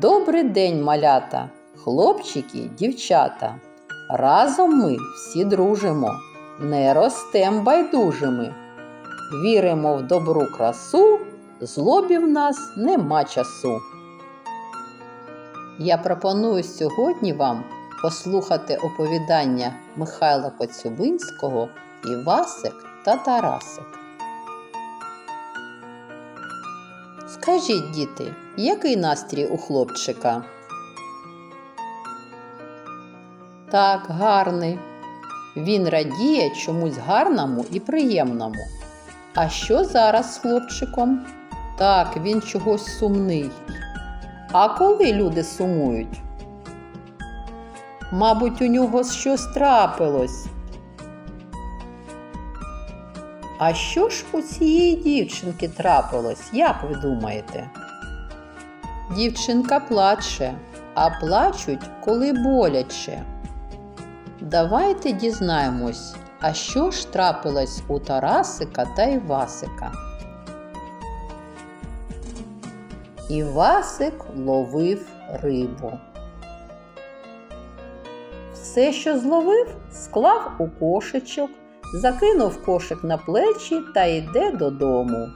Добрий день, малята, хлопчики, дівчата. Разом ми всі дружимо, не ростем байдужими. Віримо в добру красу, злобі в нас нема часу. Я пропоную сьогодні вам послухати оповідання Михайла Коцюбинського Івасик та Тарасик. Скажіть, діти, який настрій у хлопчика? Так, гарний. Він радіє чомусь гарному і приємному. А що зараз з хлопчиком? Так, він чогось сумний. А коли люди сумують? Мабуть, у нього щось трапилось. А що ж у цієї дівчинки трапилось, як ви думаєте? Дівчинка плаче, а плачуть, коли боляче. Давайте дізнаємось, а що ж трапилось у Тарасика та Івасика. Івасик ловив рибу. Все, що зловив, склав у кошечок, закинув кошик на плечі та йде додому.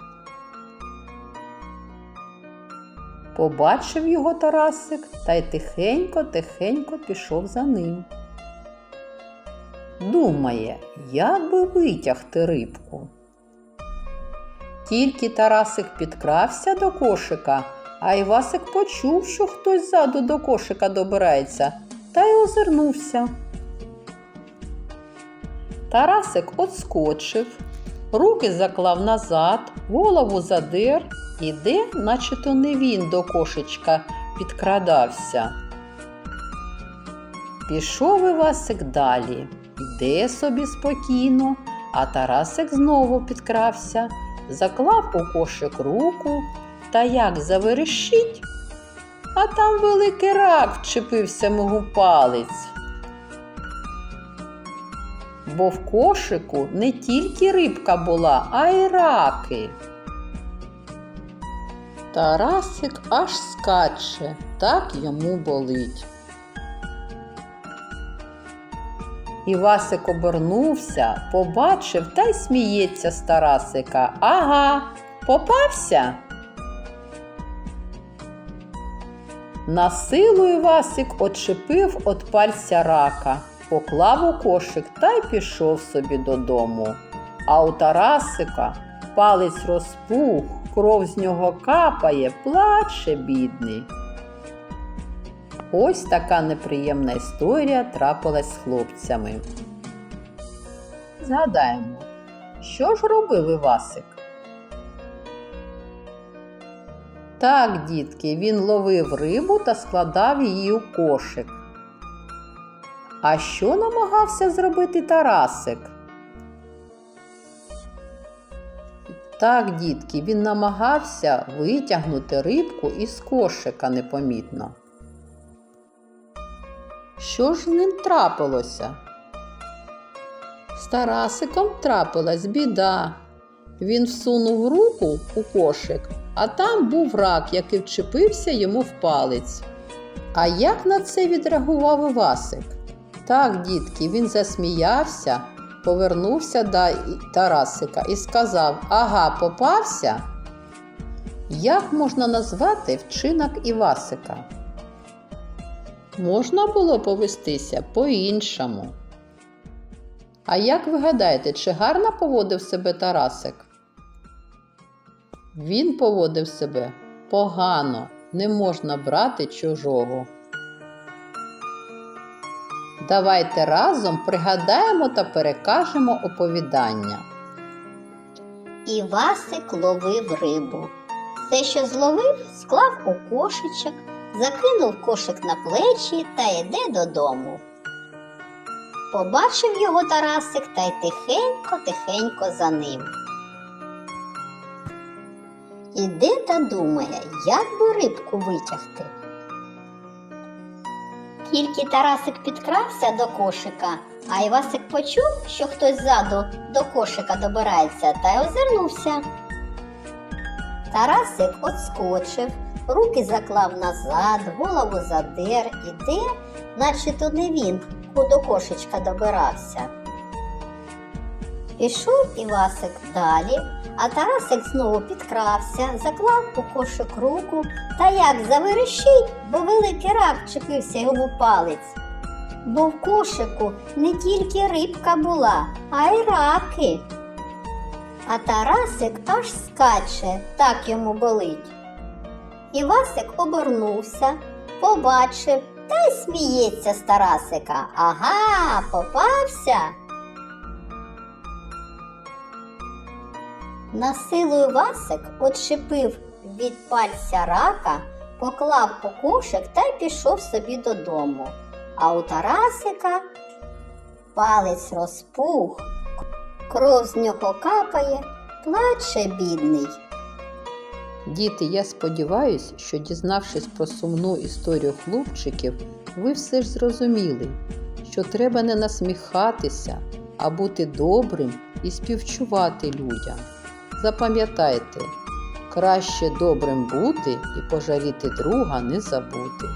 Побачив його Тарасик та й тихенько-тихенько пішов за ним. Думає, як би витягти рибку. Тільки Тарасик підкрався до кошика, а Івасик почув, що хтось ззаду до кошика добирається, та й озирнувся. Тарасик отскочив, руки заклав назад, голову задер, іде, наче то не він до кошечка підкрадався. Пішов Івасик далі, йде собі спокійно, а Тарасик знову підкрався, заклав у кошик руку та як заверещить, а там великий рак вчепився мого палець. Бо в кошику не тільки рибка була, а й раки. Тарасик аж скаче, так йому болить. Івасик обернувся, побачив та й сміється з Тарасика. Ага, попався. На силу Івасик отчепив от пальця рака, поклав у кошик та й пішов собі додому. А у Тарасика палець розпух, кров з нього капає, плаче бідний. Ось така неприємна історія трапилась з хлопцями. Згадаємо, що ж робив Івасик? Так, дітки, він ловив рибу та складав її у кошик. А що намагався зробити Тарасик? Так, дітки, він намагався витягнути рибку із кошика непомітно. Що ж з ним трапилося? З Тарасиком трапилась біда. Він всунув руку у кошик, а там був рак, який вчепився йому в палець. А як на це відреагував Івасик? Так, дітки, він засміявся, повернувся до Тарасика і сказав: Ага, попався. Як можна назвати вчинок Івасика? Можна було повестися по-іншому. А як ви гадаєте, чи гарно поводив себе Тарасик? Він поводив себе погано, не можна брати чужого. Давайте разом пригадаємо та перекажемо оповідання. Івасик ловив рибу. Все, що зловив, склав у кошечок, закинув кошик на плечі та йде додому. Побачив його Тарасик та й тихенько-тихенько за ним. Іде та думає, як би рибку витягти. Тільки Тарасик підкрався до кошика, а Івасик почув, що хтось ззаду до кошика добирається, та й озирнувся. Тарасик отскочив, руки заклав назад, голову задер, іде, наче то не він до кошечка добирався. Пішов Івасик далі, а Тарасик знову підкрався, заклав у кошик руку та як заверещить, бо великий рак вчепився йому палець. Бо в кошику не тільки рибка була, а й раки. А Тарасик аж скаче, так йому болить. Івасик обернувся, побачив та й сміється з Тарасика. Ага, попався. На силу Івасик отшипив від пальця рака, поклав у та й пішов собі додому. А у Тарасика палець розпух, кров з нього капає, плаче бідний. Діти, я сподіваюся, що дізнавшись про сумну історію хлопчиків, ви все ж зрозуміли, що треба не насміхатися, а бути добрим і співчувати людям. Запам'ятайте, краще добрим бути і пожаліти друга не забути.